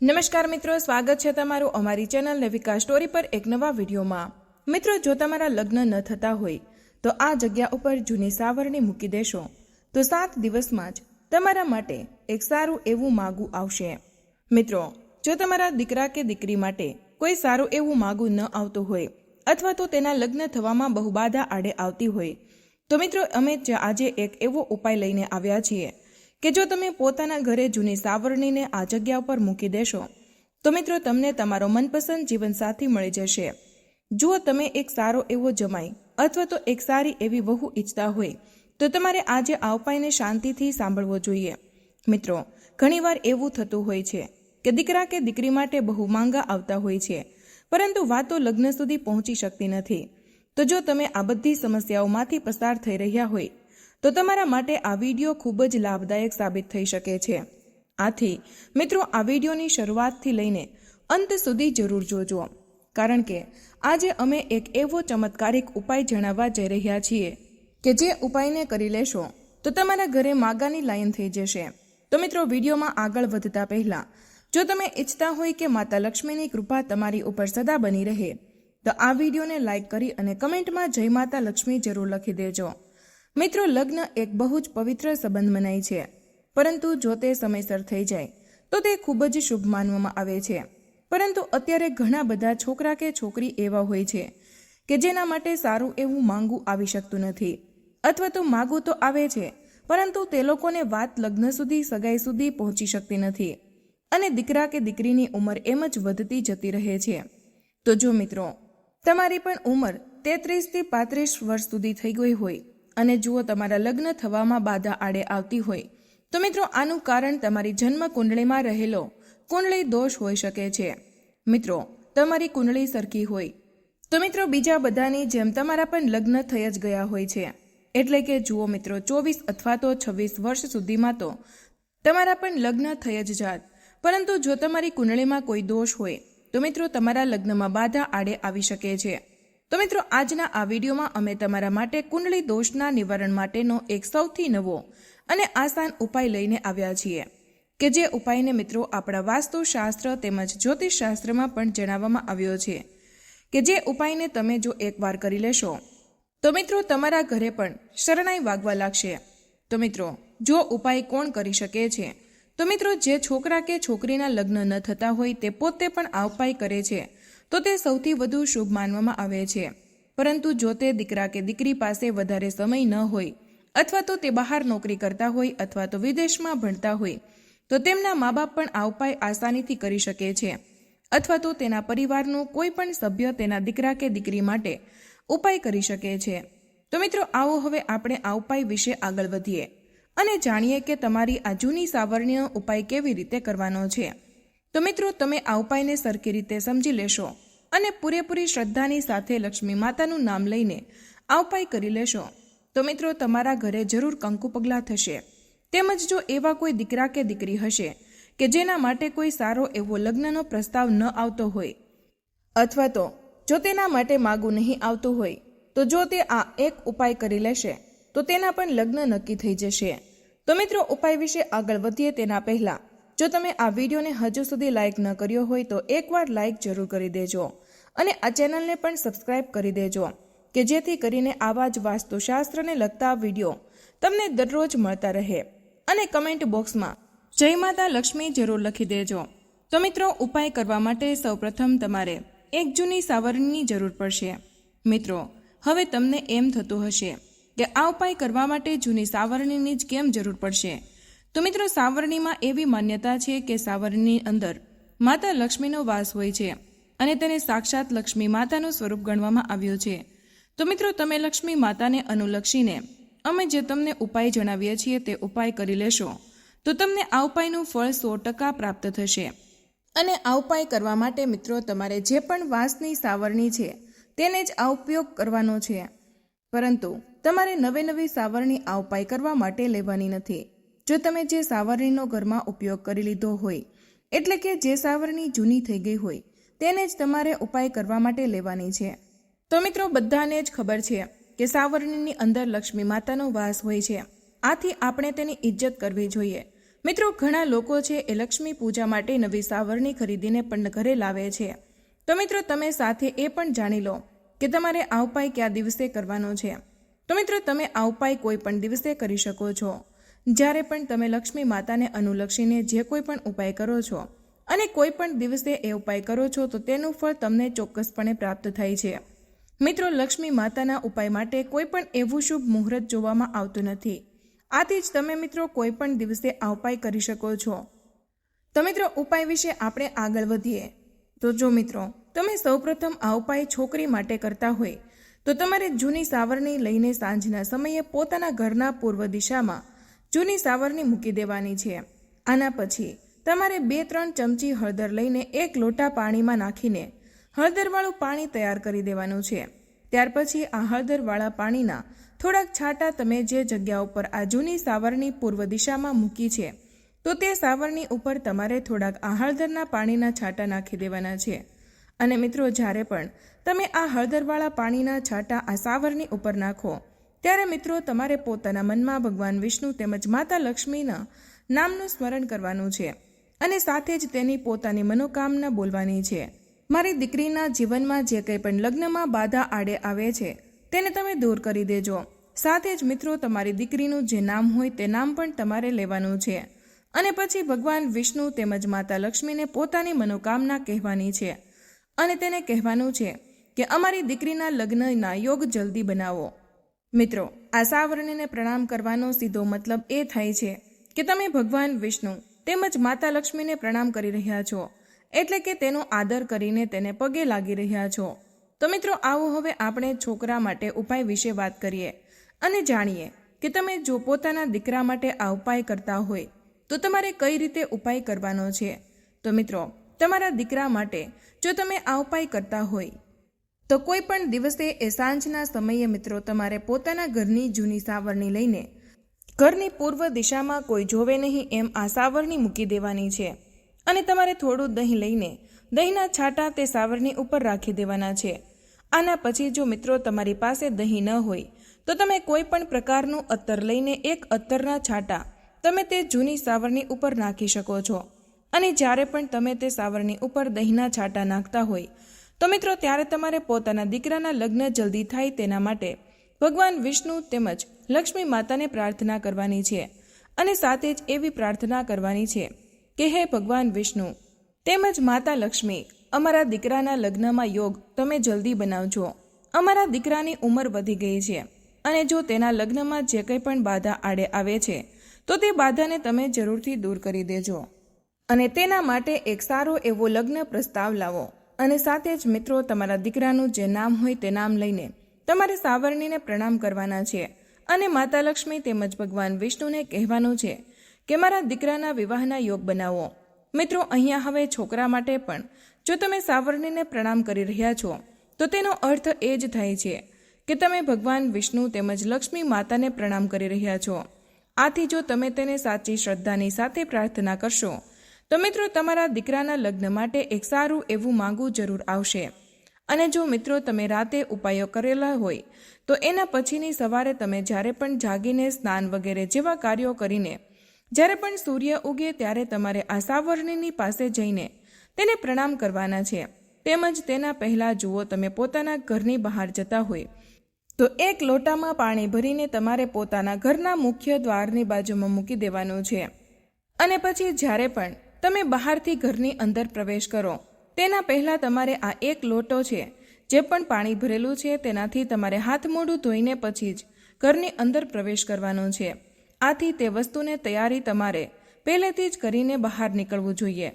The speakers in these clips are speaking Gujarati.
નમસ્કાર મિત્રો, સ્વાગત છે તમારું અમારી ચેનલ નવિકા સ્ટોરી પર એક નવા વિડીયોમાં. મિત્રો, જો તમારા લગ્ન ન થતા હોય, તો આ જગ્યા ઉપર જૂની સાવરણી મૂકી દેશો. તો સાત દિવસમાં જ તમારા માટે એક સારું એવું માગું આવશે. મિત્રો, જો તમારા દીકરા કે દીકરી માટે કોઈ સારું એવું માગું ન આવતું હોય, અથવા તો તેના લગ્ન થવામાં બહુ બાધા આડે આવતી હોય, તો મિત્રો, અમે આજે એક એવો ઉપાય લઈને આવ્યા છીએ કે જો તમે પોતાના ઘરે જૂની સાવરણીને આ જગ્યા ઉપર મૂકી દેશો, તો મિત્રો તમને તમારો મનપસંદ જીવનસાથી મળી જશે. જુઓ તમે એક સારો એવો જમાઈ અથવા તો એક સારી એવી વહુ ઈચ્છતા હોય, તો તમારે આજે આ ઉપાયને શાંતિથી સાંભળવો જોઈએ. મિત્રો, ઘણીવાર એવું થતું હોય છે કે દીકરા કે દીકરી માટે બહુ માંગા આવતા હોય છે, પરંતુ વાતો લગ્ન સુધી પહોંચી શકતી નથી. તો જો તમે આ બધી સમસ્યાઓમાંથી પસાર થઈ રહ્યા હોય તો તમારા માટે આ વીડિયો ખૂબ જ લાભદાયક સાબિત થઈ શકે છે. આથી, મિત્રો, આ વિડીયોની શરૂઆતથી લઈને અંત સુધી જરૂર જોજો. કારણ કે, આજે અમે એક એવો ચમત્કારિક ઉપાય જણાવવા જઈ રહ્યા છીએ કે જે ઉપાયને કરી લેશો, તો તમારા ઘરે માગાની લાઈન થઈ જશે. તો મિત્રો, વિડીયોમાં આગળ વધતા પહેલા, જો તમે ઈચ્છતા હોય કે માતા લક્ષ્મીની કૃપા તમારી ઉપર સદા બની રહે, તો આ વિડીયોને લાઈક કરી અને કમેન્ટમાં જય માતા લક્ષ્મી જરૂર લખી દેજો. મિત્રો, લગ્ન એક બહુ જ પવિત્ર સંબંધ મનાય છે. પરંતુ જો તે સમયસર થઈ જાય, તો તે ખૂબ જ શુભ માનવામાં આવે છે. પરંતુ અત્યારે ઘણા બધા છોકરા કે છોકરી એવા હોય છે કે જેના માટે સારું એવું માંગવું આવી શકતું નથી. અથવા તો માગવું તો આવે છે, પરંતુ તે લોકોને વાત લગ્ન સુધી, સગાઈ સુધી પહોંચી શકતી નથી. અને દીકરા કે દીકરીની ઉંમર એમ જ વધતી જતી રહે છે. તો જો મિત્રો, તમારી પણ ઉંમર તેત્રીસથી પાંત્રીસ વર્ષ સુધી થઈ ગઈ હોય અને જુઓ તમારા લગ્ન થવામાં બાધા આડે આવતી હોય. તો મિત્રો, આનું કારણ તમારી જન્મ કુંડળીમાં રહેલો કુંડળી દોષ હોઈ શકે છે. મિત્રો, તમારી કુંડળી સરખી હોય. તો મિત્રો, બીજા બધાની જેમ તમારા પણ લગ્ન થઈ જ ગયા હોય છે. એટલે કે જુઓ મિત્રો, ચોવીસ અથવા તો છવ્વીસ વર્ષ સુધીમાં તો તમારા પણ લગ્ન થઈ જ જાત. પરંતુ જો તમારી કુંડળીમાં કોઈ દોષ હોય, તો મિત્રો, તમારા લગ્નમાં બાધા આડે આવી શકે છે. તો મિત્રો, આજના આ વિડીયોમાં અમે તમારા માટે કુંડળી દોષના નિવારણ માટેનો એક સૌથી નવો અને આસાન ઉપાય લઈને આવ્યા છીએ કે જે ઉપાયને મિત્રો આપણા વાસ્તુશાસ્ત્ર તેમજ જ્યોતિષશાસ્ત્રમાં પણ જણાવવામાં આવ્યો છે કે જે ઉપાયને તમે જો એકવાર કરી લેશો, તો મિત્રો તમારા ઘરે પણ શરણાઈ વાગવા લાગશે. તો મિત્રો, જો ઉપાય કોણ કરી શકે છે? તો મિત્રો, જે છોકરા કે છોકરીના લગ્ન ન થતા હોય તે પોતે પણ આ ઉપાય કરે છે. તો તે સૌથી વધુ શુભ માનવામાં આવે છે. પરંતુ જો તે દીકરા કે દીકરી પાસે વધારે સમય ન હોય, અથવા તો તે બહાર નોકરી કરતા હોય, અથવા તો વિદેશમાં ભણતા હોય, તો તેમના મા બાપ પણ આ ઉપાય આસાનીથી કરી શકે છે. અથવા તો તેના પરિવારનું કોઈ પણ સભ્ય તેના દીકરા કે દીકરી માટે ઉપાય કરી શકે છે. તો મિત્રો, આવો હવે આપણે આ ઉપાય વિશે આગળ વધીએ અને જાણીએ કે તમારી આ જૂની સાવરણીનો ઉપાય કેવી રીતે કરવાનો છે. તો મિત્રો, તમે આ ઉપાયને સરખી રીતે સમજી લેશો અને પૂરેપૂરી શ્રદ્ધાની સાથે લક્ષ્મી માતાનું નામ લઈને આ ઉપાય કરી લેશો. તો મિત્રો, તમારા ઘરે જરૂર કંકુ પગલાં થશે. તેમજ જો એવા કોઈ દીકરા કે દીકરી હશે કે જેના માટે કોઈ સારો એવો લગ્નનો પ્રસ્તાવ ન આવતો હોય, અથવા તો જો તેના માટે માગું નહીં આવતું હોય, તો જો તે આ એક ઉપાય કરી લેશે, તો તેના પણ લગ્ન નક્કી થઈ જશે. તો મિત્રો, ઉપાય વિશે આગળ વધીએ તેના પહેલાં જો તમે આ વિડીયોને હજુ સુધી લાઇક ન કર્યો હોય તો એકવાર લાઇક જરૂર કરી દેજો અને આ ચેનલને પણ સબસ્ક્રાઇબ કરી દેજો કે જેથી કરીને આવા જ વાસ્તુશાસ્ત્રને લગતા વીડિયો તમને દરરોજ મળતા રહે. અને કમેન્ટ બોક્સમાં જય માતા લક્ષ્મી જરૂર લખી દેજો. તો મિત્રો, ઉપાય કરવા માટે સૌપ્રથમ તમારે એક જૂની સાવરણીની જરૂર પડશે. મિત્રો, હવે તમને એમ થતું હશે કે આ ઉપાય કરવા માટે જૂની સાવરણીની જ કેમ જરૂર પડશે? તો મિત્રો, સાવરણીમાં એવી માન્યતા છે કે સાવરણીની અંદર માતા લક્ષ્મીનો વાસ હોય છે અને તેને સાક્ષાત લક્ષ્મી માતાનું સ્વરૂપ ગણવામાં આવ્યું છે. તો મિત્રો, તમે લક્ષ્મી માતાને અનુલક્ષીને અમે જે તમને ઉપાય જણાવીએ છીએ તે ઉપાય કરી લેશો. તો તમને આ ઉપાયનું ફળ સો ટકા પ્રાપ્ત થશે. અને આ ઉપાય કરવા માટે મિત્રો, તમારે જે પણ વાંસની સાવરણી છે તેને જ આ ઉપયોગ કરવાનો છે. પરંતુ તમારે નવે નવી સાવરણી આ ઉપાય કરવા માટે લેવાની નથી. જો તમે જે સાવરણીનો ઘરમાં ઉપયોગ કરી લીધો હોય, એટલે કે જે સાવરણી જૂની થઈ ગઈ હોય, તેને જ તમારે ઉપાય કરવા માટે લેવાની છે. તો મિત્રો, બધાને જ ખબર છે કે સાવરણીની અંદર લક્ષ્મી માતાનો વાસ હોય છે. આથી આપણે તેની ઇજ્જત કરવી જોઈએ. મિત્રો, ઘણા લોકો છે એ લક્ષ્મી પૂજા માટે નવી સાવરણી ખરીદીને પણ ઘરે લાવે છે. તો મિત્રો, તમે સાથે એ પણ જાણી લો કે તમારે આ ઉપાય કયા દિવસે કરવાનો છે. તો મિત્રો, તમે આ ઉપાય કોઈ પણ દિવસે કરી શકો છો. જ્યારે પણ તમે લક્ષ્મી માતાને અનુલક્ષીને જે કોઈ પણ ઉપાય કરો છો અને કોઈ પણ દિવસે એ ઉપાય કરો છો, તો તેનું ફળ તમને ચોક્કસપણે પ્રાપ્ત થાય છે. મિત્રો, લક્ષ્મી માતાના ઉપાય માટે કોઈ પણ એવું શુભ મુહૂર્ત જોવામાં આવતું નથી. આથી જ તમે મિત્રો કોઈ પણ દિવસે આ ઉપાય કરી શકો છો. તો મિત્રો, ઉપાય વિશે આપણે આગળ વધીએ. તો જો મિત્રો, તમે સૌપ્રથમ આ ઉપાય છોકરી માટે કરતા હોય, તો તમારે જૂની સાવરણી લઈને સાંજના સમયે પોતાના ઘરના પૂર્વ દિશામાં જૂની સાવરણી મૂકી દેવાની છે. આના પછી તમારે બે ત્રણ ચમચી હળદર લઈને એક લોટા પાણીમાં નાખીને હળદરવાળું પાણી તૈયાર કરી દેવાનું છે. ત્યાર પછી આ હળદરવાળા પાણીના થોડાક છાંટા તમે જે જગ્યા ઉપર આ જૂની સાવરણી પૂર્વ દિશામાં મૂકી છે, તો તે સાવરણી ઉપર તમારે થોડાક આ હળદરના પાણીના છાંટા નાખી દેવાના છે. અને મિત્રો, જ્યારે પણ તમે આ હળદરવાળા પાણીના છાંટા આ સાવરની ઉપર નાખો ત્યારે મિત્રો, તમારે પોતાના મનમાં ભગવાન વિષ્ણુ તેમજ માતા લક્ષ્મીના નામનું સ્મરણ કરવાનું છે અને સાથે જ તેની પોતાની મનોકામના બોલવાની છે. મારી દીકરીના જીવનમાં જે કંઈ પણ લગ્નમાં બાધા આડે આવે છે, તેને તમે દૂર કરી દેજો. સાથે જ મિત્રો, તમારી દીકરીનું જે નામ હોય તે નામ પણ તમારે લેવાનું છે. અને પછી ભગવાન વિષ્ણુ તેમજ માતા લક્ષ્મીને પોતાની મનોકામના કહેવાની છે. અને તેને કહેવાનું છે કે, અમારી દીકરીના લગ્નના યોગ જલ્દી બનાવો. મિત્રો, આશાવર્ણીને પ્રણામ કરવાનો સીધો મતલબ એ થાય છે કે તમે ભગવાન વિષ્ણુ તેમજ માતા લક્ષ્મીને પ્રણામ કરી રહ્યા છો, એટલે કે તેનો આદર કરીને તેને પગે લાગી રહ્યા છો. તો મિત્રો, આવો હવે આપણે છોકરા માટે ઉપાય વિશે વાત કરીએ અને જાણીએ કે તમે જો પોતાના દીકરા માટે આ ઉપાય કરતા હોય, તો તમારે કઈ રીતે ઉપાય કરવાનો છે. તો મિત્રો, તમારા દીકરા માટે જો તમે આ ઉપાય કરતા હોય તો કોઈ પણ દિવસે એ સાંજના સમયે મિત્રો તમારે પોતાના ઘરની જૂની સાવરણી લઈને ઘરની પૂર્વ દિશામાં કોઈ જોવે નહીં એમ આ સાવરણી મૂકી દેવાની છે. અને તમારે થોડું દહીં લઈને દહીંના છાંટા તે સાવરણી ઉપર રાખી દેવાના છે. આના પછી જો મિત્રો તમારી પાસે દહીં ન હોય, તો તમે કોઈ પણ પ્રકારનું અત્તર લઈને એક અત્તરના છાંટા તમે તે જૂની સાવરણી ઉપર નાખી શકો છો. અને જ્યારે પણ તમે તે સાવરણી ઉપર દહીંના છાંટા નાખતા હોય તો મિત્રો, ત્યારે તમારે પોતાના દીકરાના લગ્ન જલ્દી થાય તેના માટે ભગવાન વિષ્ણુ તેમજ લક્ષ્મી માતાને પ્રાર્થના કરવાની છે અને સાથે જ એવી પ્રાર્થના કરવાની છે કે હે ભગવાન વિષ્ણુ, તેમજ માતા લક્ષ્મી, અમારા દીકરાના લગ્નમાં યોગ તમે જલ્દી બનાવજો. અમારા દીકરાની ઉંમર વધી ગઈ છે અને જો તેના લગ્નમાં જે કંઈ પણ બાધા આડે આવે છે, તો તે બાધાને તમે જરૂરથી દૂર કરી દેજો. અને તેના માટે એક સારો એવો લગ્ન પ્રસ્તાવ લાવો. અને સાથે જ મિત્રો, તમારા દીકરાનું જે નામ હોય તે નામ લઈને તમારે સાવરણીને પ્રણામ કરવાના છે. અને માતા લક્ષ્મી તેમજ ભગવાન વિષ્ણુને કહેવાનું છે કે, મારા દીકરાના વિવાહના યોગ બનાવો. મિત્રો, અહીંયા હવે છોકરા માટે પણ જો તમે સાવરણીને પ્રણામ કરી રહ્યા છો, તો તેનો અર્થ એ જ થાય છે કે, તમે ભગવાન વિષ્ણુ તેમજ લક્ષ્મી માતાને પ્રણામ કરી રહ્યા છો. આથી જો તમે તેને સાચી શ્રદ્ધાની સાથે પ્રાર્થના કરશો તો મિત્રો, તમારા દીકરાના લગ્ન માટે એક સારું એવું માંગવું જરૂર આવશે. અને જો મિત્રો, તમે રાતે ઉપાયો કરેલા હોય, તો એના પછીની સવારે તમે જ્યારે પણ જાગીને સ્નાન વગેરે જેવા કાર્યો કરીને, જ્યારે પણ સૂર્ય ઉગે ત્યારે તમારે આ સાવરણીની પાસે જઈને તેને પ્રણામ કરવાના છે. તેમજ તેના પહેલાં જુઓ, તમે પોતાના ઘરની બહાર જતા હોય, તો એક લોટામાં પાણી ભરીને તમારે પોતાના ઘરના મુખ્ય દ્વારની બાજુમાં મૂકી દેવાનું છે. અને પછી જ્યારે પણ તમે બહારથી ઘરની અંદર પ્રવેશ કરો. તેના પહેલાં તમારે આ એક લોટો છે. જે પણ પાણી ભરેલું છે તેનાથી તમારે હાથ મોઢું ધોઈને પછી જ ઘરની અંદર પ્રવેશ કરવાનો છે. આથી તે વસ્તુને તૈયારી તમારે પહેલેથી જ કરીને બહાર નીકળવું જોઈએ.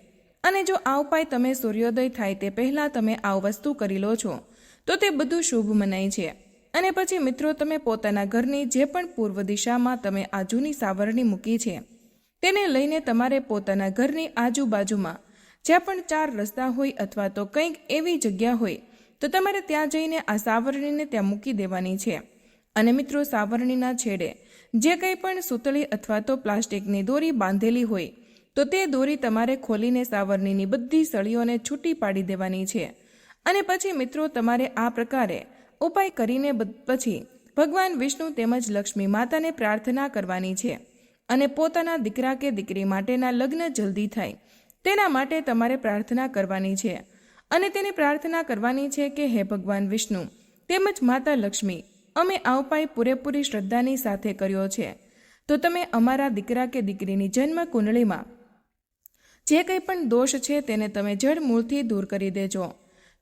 અને જો આ ઉપાય તમે સૂર્યોદય થાય તે પહેલાં તમે આ વસ્તુ કરી લો છો, તો તે બધું શુભ મનાય છે. અને પછી મિત્રો, તમે પોતાના ઘરની જે પણ પૂર્વ દિશામાં તમે આ જૂની સાવરણી મૂકી છે તેને લઈને તમારે પોતાના ઘરની આજુબાજુમાં, જ્યાં પણ ચાર રસ્તા હોય અથવા તો કંઈક એવી જગ્યા હોય, તો તમારે ત્યાં જઈને આ સાવરણીને ત્યાં મૂકી દેવાની છે. અને મિત્રો, સાવરણીના છેડે જે કંઈ પણ સૂતળી અથવા તો પ્લાસ્ટિકની દોરી બાંધેલી હોય, તો તે દોરી તમારે ખોલીને સાવરણીની બધી સળીઓને છૂટી પાડી દેવાની છે. અને પછી મિત્રો, તમારે આ પ્રકારે ઉપાય કરીને પછી ભગવાન વિષ્ણુ તેમજ લક્ષ્મી માતાને પ્રાર્થના કરવાની છે. અને પોતાના દીકરા કે દીકરી માટેના લગ્ન જલ્દી થાય. તેના માટે તમારે પ્રાર્થના કરવાની છે. અને તેની પ્રાર્થના કરવાની છે કે હે ભગવાન વિષ્ણુ, તેમજ માતા લક્ષ્મી, અમે આ ઉપાય પૂરેપૂરી શ્રદ્ધાની સાથે કર્યો છે. તો તમે અમારા દીકરા કે દીકરીની જન્મ કુંડળીમાં જે કંઈ પણ દોષ છે તેને તમે જડ મૂળથી દૂર કરી દેજો.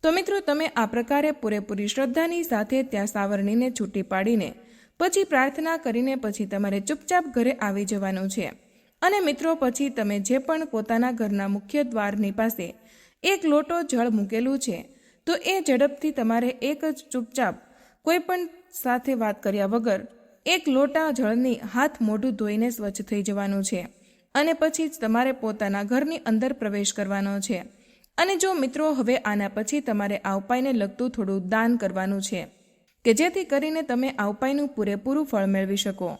તો મિત્રો, તમે આ પ્રકારે પૂરેપૂરી શ્રદ્ધાની સાથે ત્યાં સાવરણીને છૂટી પાડીને પછી પ્રાર્થના કરીને પછી તમારે ચૂપચાપ ઘરે આવી જવાનું છે. અને મિત્રો, પછી તમે જે પણ પોતાના ઘરના મુખ્ય દ્વારની પાસે એક લોટો જળ મૂકેલું છે, તો એ ઝડપથી તમારે એક જ ચૂપચાપ કોઈ પણ સાથે વાત કર્યા વગર એક લોટા જળની હાથ મોઢું ધોઈને સ્વચ્છ થઈ જવાનું છે. અને પછી જ તમારે પોતાના ઘરની અંદર પ્રવેશ કરવાનો છે. અને જો મિત્રો, હવે આના પછી તમારે આ ઉપાયને લગતું થોડું દાન કરવાનું છે. કે જેથી કરીને તમે આવપાઈનું પૂરેપૂરું ફળ મેળવી શકો.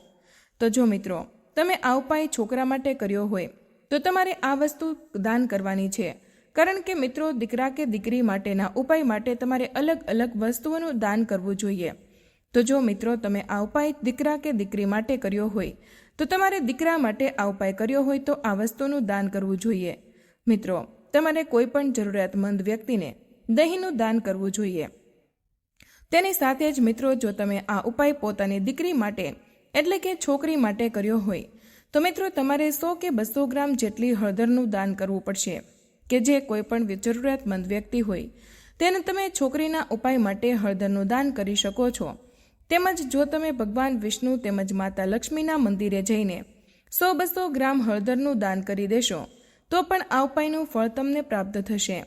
તો જો મિત્રો, તમે આવપાઈ છોકરા માટે કર્યો હોય, તો તમારે આ વસ્તુ દાન કરવાની છે. કારણ કે મિત્રો, દીકરા કે દીકરી માટેના ઉપાય માટે તમારે અલગ અલગ વસ્તુઓનું દાન કરવું જોઈએ. તો જો મિત્રો, તમે આ ઉપાય દીકરા કે દીકરી માટે કર્યો હોય, તો તમારે દીકરા માટે આ ઉપાય કર્યો હોય તો આ વસ્તુનું દાન કરવું જોઈએ. મિત્રો, તમારે કોઈ પણ જરૂરિયાતમંદ વ્યક્તિને દહીંનું દાન કરવું જોઈએ. તેની સાથે જ મિત્રો, જો તમે આ ઉપાય પોતાની દીકરી માટે, એટલે કે છોકરી માટે કર્યો હોય, તો મિત્રો તમારે સો કે બસો ગ્રામ જેટલી હળદરનું દાન કરવું પડશે, કે જે કોઈ પણ જરૂરિયાતમંદ વ્યક્તિ હોય, તેને તમે છોકરીના ઉપાય માટે હળદરનું દાન કરી શકો છો. તેમજ જો તમે ભગવાન વિષ્ણુ તેમજ માતા લક્ષ્મીના મંદિરે જઈને સો બસો ગ્રામ હળદરનું દાન કરી દેશો, તો પણ આ ઉપાયનું ફળ તમને પ્રાપ્ત થશે.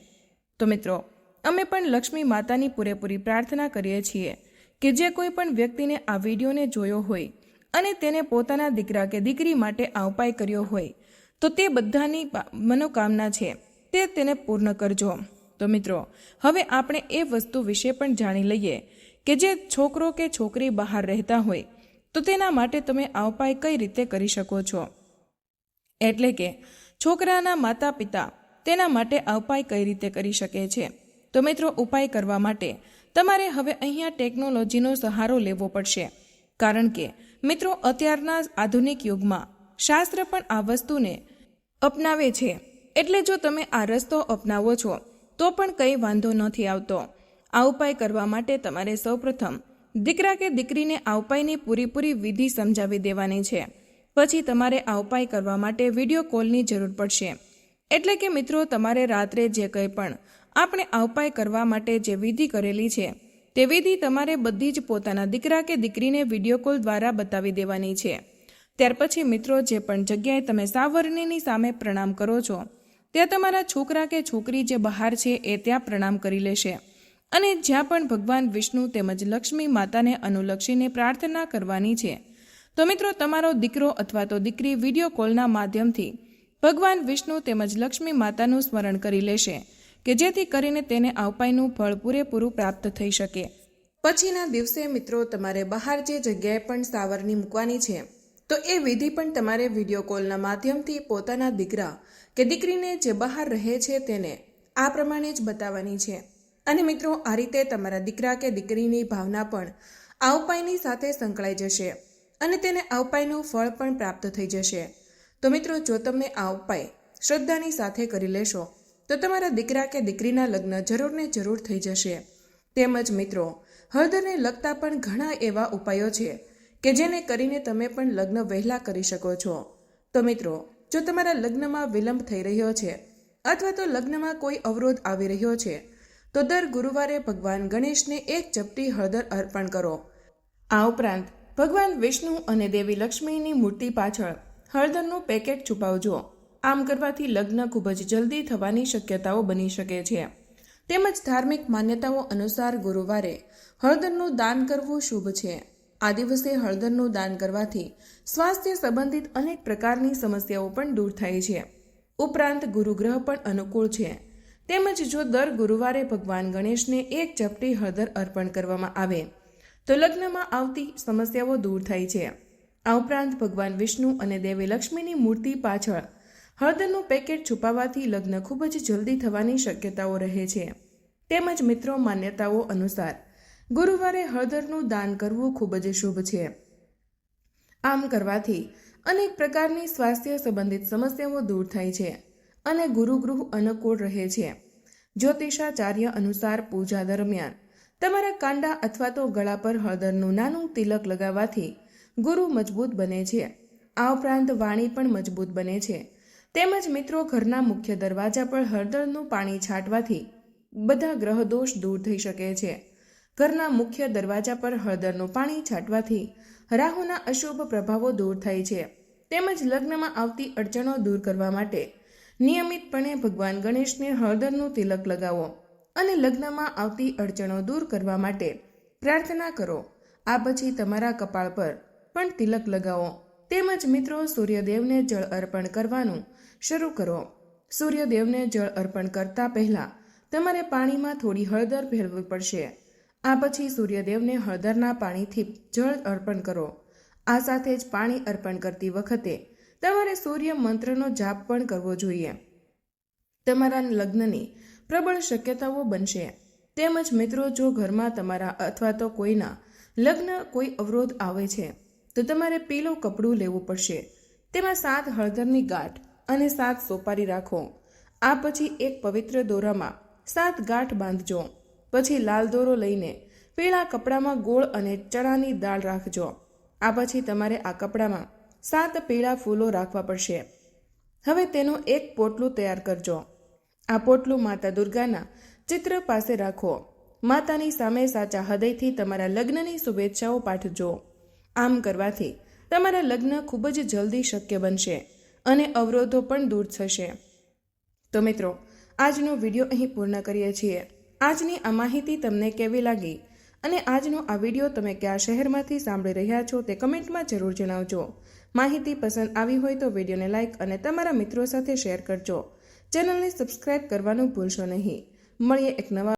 તો મિત્રો અમે પણ લક્ષ્મી માતાની પૂરેપૂરી પ્રાર્થના કરીએ છીએ કે જે કોઈ પણ વ્યક્તિને આ વિડીયોને જોયો હોય અને તેને પોતાના દીકરા કે દીકરી માટે આ ઉપાય કર્યો હોય, તો તે બધાની મનોકામના છે, તે તેને પૂર્ણ કરજો. તો મિત્રો, હવે આપણે એ વસ્તુ વિશે પણ જાણી લઈએ કે જે છોકરો કે છોકરી બહાર રહેતા હોય, તો તેના માટે તમે આ ઉપાય કઈ રીતે કરી શકો છો? એટલે કે, છોકરાના માતા પિતા તેના માટે આ ઉપાય કઈ રીતે કરી શકે છે? તો મિત્રો, ઉપાય કરવા માટે તમારે હવે અહીંયા ટેકનોલોજીનો સહારો લેવો પડશે. કારણ કે, મિત્રો, અત્યારના આધુનિક યુગમાં શાસ્ત્ર પણ આ વસ્તુને અપનાવે છે. એટલે જો તમે આ રસ્તો અપનાવો છો, તો પણ કંઈ વાંધો નથી આવતો. આ ઉપાય કરવા માટે તમારે સૌપ્રથમ દીકરા કે દીકરીને આ ઉપાયની પૂરેપૂરી વિધિ સમજાવી દેવાની છે. પછી તમારે આ ઉપાય કરવા માટે વીડિયો કોલની જરૂર પડશે. એટલે કે મિત્રો, તમારે રાત્રે જે કંઈ પણ આપણે આ ઉપાય કરવા માટે જે વિધિ કરેલી છે, તે વિધિ તમારે બધી જ પોતાના દીકરા કે દીકરીને વીડિયો કોલ દ્વારા બતાવી દેવાની છે. ત્યાર પછી મિત્રો, જે પણ જગ્યાએ તમે સાવરણીની સામે પ્રણામ કરો છો, ત્યાં તમારા છોકરા કે છોકરી જે બહાર છે એ ત્યાં પ્રણામ કરી લેશે. અને જ્યાં પણ ભગવાન વિષ્ણુ તેમજ લક્ષ્મી માતાને અનુલક્ષીને પ્રાર્થના કરવાની છે, તો મિત્રો તમારો દીકરો અથવા તો દીકરી વીડિયો કોલના માધ્યમથી ભગવાન વિષ્ણુ તેમજ લક્ષ્મી માતાનું સ્મરણ કરી લેશે. કે જેથી કરીને તેને આ ફળ પૂરેપૂરું પ્રાપ્ત થઈ શકે. પછીના દિવસે મિત્રો તમારે બહાર જે જગ્યાએ પણ સાવરણી મૂકવાની છે, તો એ વિધિ પણ તમારે વીડિયો કોલના માધ્યમથી પોતાના દીકરા કે દીકરીને જે બહાર રહે છે તેને આ પ્રમાણે જ બતાવવાની છે. અને મિત્રો, આ રીતે તમારા દીકરા કે દીકરીની ભાવના પણ આ સાથે સંકળાઈ જશે અને તેને આવપાયનું ફળ પણ પ્રાપ્ત થઈ જશે. તો મિત્રો, જો તમે આ ઉપાય શ્રદ્ધાની સાથે કરી લેશો તો તમારા દીકરા કે દીકરીના લગ્ન જરૂર ને જરૂર થઈ જશે. તેમજ મિત્રો, હળદરને લગતા પણ ઘણા એવા ઉપાયો છે કે જેને કરીને તમે પણ લગ્ન વહેલા કરી શકો છો. તો મિત્રો, જો તમારા લગ્નમાં વિલંબ થઈ રહ્યો છે અથવા તો લગ્નમાં કોઈ અવરોધ આવી રહ્યો છે, તો દર ગુરુવારે ભગવાન ગણેશને એક ચપટી હળદર અર્પણ કરો. આ ઉપરાંત, ભગવાન વિષ્ણુ અને દેવી લક્ષ્મીની મૂર્તિ પાછળ હળદરનું પેકેટ છુપાવજો. આમ કરવાથી લગ્ન ખૂબ જ જલ્દી થવાની શક્યતાઓ બની શકે છે. તેમજ ધાર્મિક માન્યતાઓ અનુસાર ગુરુવારે હળદરનું દાન કરવું શુભ છે. આ દિવસે હળદરનું દાન કરવાથી સ્વાસ્થ્ય સંબંધિત અનેક પ્રકારની સમસ્યાઓ પણ દૂર થાય છે. ઉપરાંત ગુરુગ્રહ પણ અનુકૂળ છે. તેમજ જો દર ગુરુવારે ભગવાન ગણેશને એક ચપટી હળદર અર્પણ કરવામાં આવે, તો લગ્નમાં આવતી સમસ્યાઓ દૂર થાય છે. આ ઉપરાંત ભગવાન વિષ્ણુ અને દેવી લક્ષ્મીની મૂર્તિ પાછળ હળદરનું પેકેટ છુપાવવાથી લગ્ન ખૂબ જ જલ્દી થવાની શક્યતાઓ રહે છે. તેમજ મિત્રો માન્યતાઓ અનુસાર, ગુરુવારે હળદરનું દાન કરવું ખૂબ જ શુભ છે. આમ કરવાથી અનેક પ્રકારની સ્વાસ્થ્ય સંબંધિત સમસ્યાઓ દૂર થાય છે અને ગુરુગૃહ અનુકૂળ રહે છે. જ્યોતિષાચાર્ય અનુસાર પૂજા દરમિયાન, તમારા કાંડા અથવા તો ગળા પર હળદરનું નાનું તિલક લગાવવાથી ગુરુ મજબૂત બને છે. આ ઉપરાંત વાણી પણ મજબૂત બને છે. તેમજ મિત્રો ઘરના મુખ્ય દરવાજા પર હળદરનું પાણી છાંટવાથી બધા ગ્રહ દોષ દૂર થઈ શકે છે. ઘરના મુખ્ય દરવાજા પર હળદરનું પાણી છાંટવાથી રાહુના અશુભ પ્રભાવો દૂર થાય છે. તેમજ લગ્નમાં આવતી અડચણો દૂર કરવા માટે નિયમિતપણે ભગવાન ગણેશને હળદરનું તિલક લગાવો અને લગ્નમાં આવતી અડચણો દૂર કરવા માટે પ્રાર્થના કરો. આ પછી તમારા કપાળ પર પણ તિલક લગાવો. તેમજ મિત્રો સૂર્યદેવને જળ અર્પણ કરવાનું શરૂ કરો. સૂર્યદેવને જળ અર્પણ કરતા પહેલા તમારે પાણીમાં થોડી હળદર ભેળવવી પડશે. આ પછી સૂર્યદેવને હળદરના પાણીથી જળ અર્પણ કરો. આ સાથે જ પાણી અર્પણ કરતી વખતે તમારે સૂર્ય મંત્રનો જાપ પણ કરવો જોઈએ. તમારા લગ્નની પ્રબળ શક્યતાઓ બનશે. તેમજ મિત્રો, જો ઘરમાં તમારા અથવા તો કોઈના લગ્ન કોઈ અવરોધ આવે છે, તો તમારે પીલું કપડું લેવું પડશે. તેમાં સાત હળદરની ગાંઠ અને સાત સોપારી રાખો. આ પછી એક પવિત્ર દોરામાં સાત ગાંઠ બાંધજો. પછી લાલ દોરો લઈને પીળા કપડામાં ગોળ અને ચણાની દાળ રાખજો. આ પછી તમારે આ કપડામાં સાત પીળા ફૂલો રાખવા પડશે. હવે તેનું એક પોટલું તૈયાર કરજો. આ પોટલું માતા દુર્ગાના ચિત્ર પાસે રાખો. માતાની સામે સાચા હૃદયથી તમારા લગ્નની શુભેચ્છાઓ પાઠજો. આમ કરવાથી તમારા લગ્ન ખૂબ જ જલ્દી શક્ય બનશે. અને અવરોધો પણ દૂર થશે. તો મિત્રો, આજનો વીડિયો અહીં પૂર્ણ કરીએ છીએ. આજની આ માહિતી તમને કેવી લાગી? અને આજનો આ વીડિયો તમે કયા શહેરમાંથી સાંભળી રહ્યા છો તે કમેન્ટમાં જરૂર જણાવજો. માહિતી પસંદ આવી હોય તો વિડીયોને લાઇક અને તમારા મિત્રો સાથે શેર કરજો. ચેનલને સબસ્ક્રાઇબ કરવાનું ભૂલશો નહીં. મળીએ એક નવા